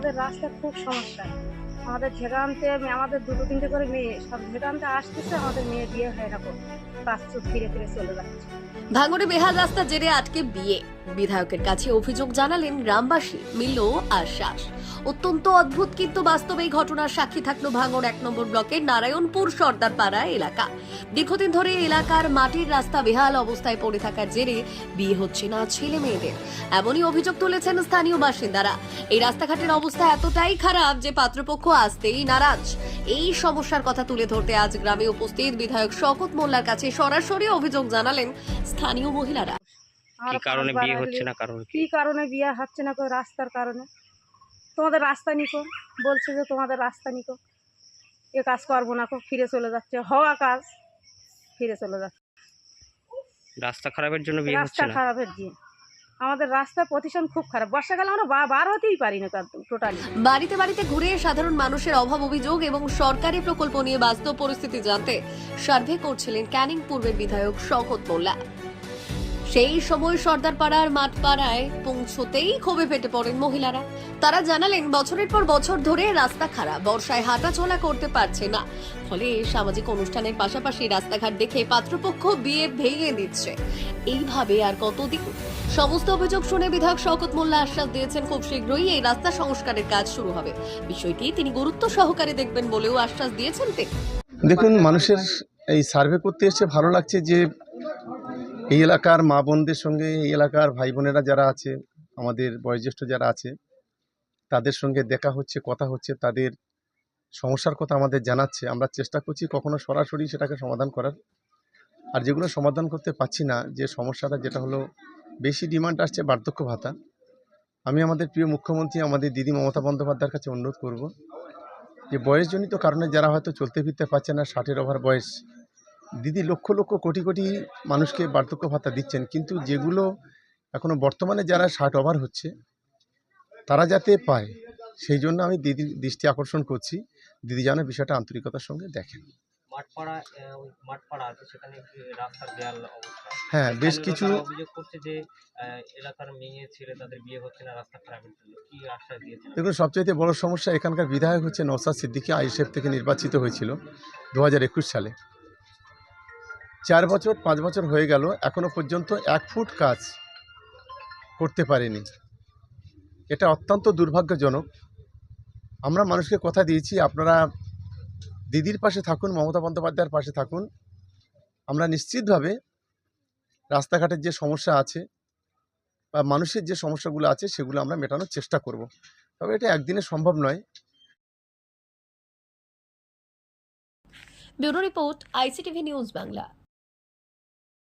আমাদের রাস্তা খুব সমস্যা। আমাদের ঝেড়ানতে আমাদের দুটো তিনটে করে মেয়ে, সব ঝেড়ানতে আসতেছে, আমাদের মেয়ে বিয়ে হয় না বাস ফিরে ফিরে চলে যাচ্ছে। ভাঙড়ে বেহাল রাস্তা জেরে আটকে বিয়ে। বিধায়কের কাছে অভিযোগ জানালেন গ্রামবাসী মিলল আশ্বাস অত্যন্ত অদ্ভুত কিন্তু বাস্তবে এই ঘটনার সাক্ষী থাকল ভাঙড় এক নম্বর ব্লকের নারায়ণপুর সর্দারপাড়া এলাকা। দীর্ঘদিন ধরে এলাকার মাটির রাস্তা বেহাল অবস্থায় পড়ে থাকার জেরে বিয়ে হচ্ছে না ছেলে মেয়েদের এমনই অভিযোগ তুলেছেন স্থানীয় বাসিন্দারা। এই রাস্তাঘাটের অবস্থা এতটাই খারাপ যে পাত্রপক্ষ আসতেই নারাজ। এই সমস্যার কথা তুলে ধরতে আজ গ্রামে উপস্থিত বিধায়ক শকত মোল্লার কাছে সরাসরি অভিযোগ জানালেন স্থানীয় মহিলারা। কি কারণে বিয়ে হচ্ছে না কারণ কি? কারণে বিয়ে হচ্ছে না রাস্তার কারণে? তোমাদের রাস্তা নিকো বলছে যে তোমাদের রাস্তা নিকো। এ কাজ করব না ফিরে চলে যাচ্ছে। হওয়া কাজ ফিরে চলে যাচ্ছে। রাস্তা খারাপের জন্য বিয়ে হচ্ছে রাস্তা না? খারাপের দিয়ে আমাদের রাস্তার পজিশন খুব খারাপ। বর্ষাকালে আমরা বার হতেই পারি না টোটালি বাড়িতে বাড়িতে ঘুরে সাধারণ মানুষের অভাব অভিযোগ এবং সরকারি প্রকল্প নিয়ে বাস্তব পরিস্থিতি জানতে সার্ভে করছিলেন ক্যানিং পূর্বের বিধায়ক শওকত মোল্লা। সেই সময় সর্দারপাড়ার মাঠপাড়ায় পৌঁছতেই ক্ষোভে ফেটে পড়েন মহিলারা। তারা জানালেন, বছরের পর বছর ধরে রাস্তা খারাপ, বর্ষায় হাঁটাচলা করতে পারছে না। ফলে সামাজিক অনুষ্ঠানের পাশাপাশি রাস্তাঘাট দেখে পাত্রপক্ষ বিয়ে ভেঙে দিচ্ছে। এইভাবে আর কতদিন? সমস্ত অভিযোগ শুনে বিধায়ক শওকত মোল্লা আশ্বাস দিয়েছেন, খুব শীঘ্রই এই রাস্তা সংস্কারের কাজ শুরু হবে। বিষয়টি তিনি গুরুত্ব সহকারে দেখবেন বলেও আশ্বাস দিয়েছেন তিনি। দেখুন, মানুষের এই সার্ভে করতে এসে ভালো লাগছে যে এই এলাকার মা বোনদের সঙ্গে, এই এলাকার ভাই বোনেরা যারা আছে, আমাদের বয়োজ্যেষ্ঠ যারা আছে, তাদের সঙ্গে দেখা হচ্ছে, কথা হচ্ছে, তাদের সমস্যার কথা আমাদের জানাচ্ছে। আমরা চেষ্টা করছি কখনো সরাসরি সেটাকে সমাধান করার। আর যেগুলো সমাধান করতে পারছি না, যে সমস্যাটা যেটা হলো, বেশি ডিমান্ড আসছে বার্ধক্য ভাতা। আমি আমাদের প্রিয় মুখ্যমন্ত্রী, আমাদের দিদি মমতা বন্দ্যোপাধ্যায়ের কাছে অনুরোধ করব যে, বয়সজনিত কারণে যারা হয়তো চলতে ফিরতে পারছে না, ষাটের ওভার বয়স দিদি লক্ষ লক্ষ কোটি কোটি মানুষকে বার্ধক্য ভাতা দিচ্ছেন কিন্তু যেগুলো এখনও বর্তমানে যারা ষাট ওভার হচ্ছে তারা যাতে পায় সেই জন্য আমি দিদির দৃষ্টি আকর্ষণ করছি। দিদি যেন বিষয়টা আন্তরিকতার সঙ্গে দেখেন। হ্যাঁ বেশ কিছু দেখুন সবচাইতে বড় সমস্যা এখানকার বিধায়ক হচ্ছে নৌসাদ সিদ্দিকী আইএসএফ থেকে নির্বাচিত হয়েছিল দু হাজার একুশ সালে। চার বছর, পাঁচ বছর হয়ে গেল, এখনও পর্যন্ত এক ফুট কাজ করতে পারেনি। এটা অত্যন্ত দুর্ভাগ্যজনক। আমরা মানুষকে কথা দিয়েছি, আপনারা দিদির পাশে থাকুন, মমতা বন্দ্যোপাধ্যায়ের পাশে থাকুন। আমরা নিশ্চিতভাবে রাস্তাঘাটের যে সমস্যা আছে বা মানুষের যে সমস্যাগুলো আছে, সেগুলো আমরা মেটানোর চেষ্টা করব। তবে এটা একদিনে সম্ভব নয়। Bureau report, ICTV news Bangla.